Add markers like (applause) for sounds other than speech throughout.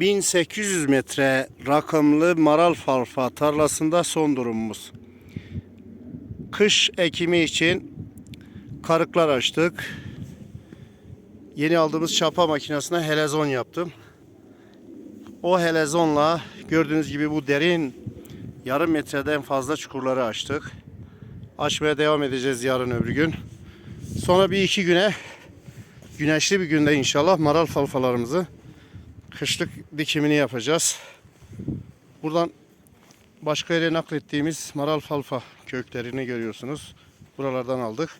1800 metre rakımlı maral falfa tarlasında son durumumuz. Kış ekimi için karıklar açtık. Yeni aldığımız çapa makinesine helezon yaptım. O helezonla gördüğünüz gibi bu derin yarım metreden fazla çukurları açtık. Açmaya devam edeceğiz yarın öbür gün. Sonra bir iki güne güneşli bir günde inşallah maral falfalarımızı kışlık dikimini yapacağız. Buradan başka yere naklettiğimiz maral falfa köklerini görüyorsunuz. Buralardan aldık.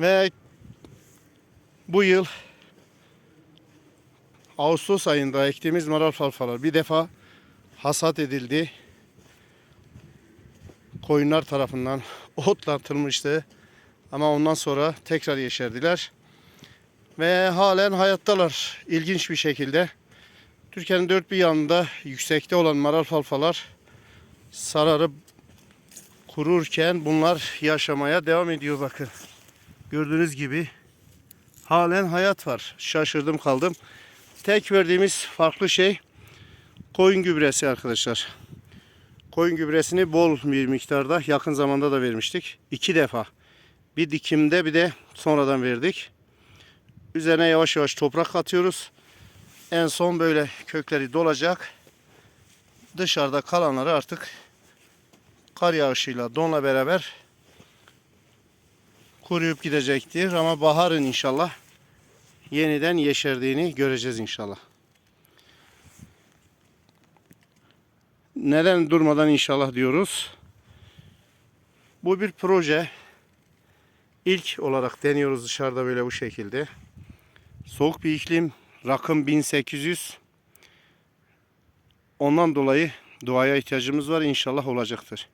Ve bu yıl Ağustos ayında ektiğimiz maral falfalar bir defa hasat edildi. Koyunlar tarafından (laughs) otlatılmıştı. Ama ondan sonra tekrar yeşerdiler. Ve halen hayattalar ilginç bir şekilde. Türkiye'nin dört bir yanında yüksekte olan maral falfalar sararıp kururken bunlar yaşamaya devam ediyor bakın. Gördüğünüz gibi halen hayat var. Şaşırdım kaldım. Tek verdiğimiz farklı şey koyun gübresi arkadaşlar. Koyun gübresini bol bir miktarda yakın zamanda da vermiştik. İki defa. Bir dikimde bir de sonradan verdik. Üzerine yavaş yavaş toprak atıyoruz. En son böyle kökleri dolacak. Dışarıda kalanları artık kar yağışıyla donla beraber kuruyup gidecektir. Ama baharın inşallah yeniden yeşerdiğini göreceğiz inşallah. Neden durmadan inşallah diyoruz? Bu bir proje. İlk olarak deniyoruz dışarıda böyle bu şekilde. Soğuk bir iklim, rakım 1800. Ondan dolayı duaya ihtiyacımız var. İnşallah olacaktır.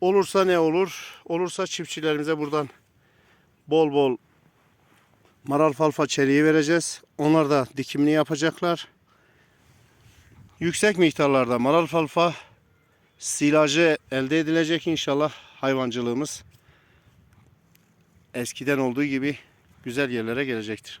Olursa ne olur? Olursa çiftçilerimize buradan bol bol maral falfa çeliği vereceğiz. Onlar da dikimini yapacaklar. Yüksek miktarlarda maral falfa silajı elde edilecek inşallah hayvancılığımız eskiden olduğu gibi güzel yerlere gelecektir.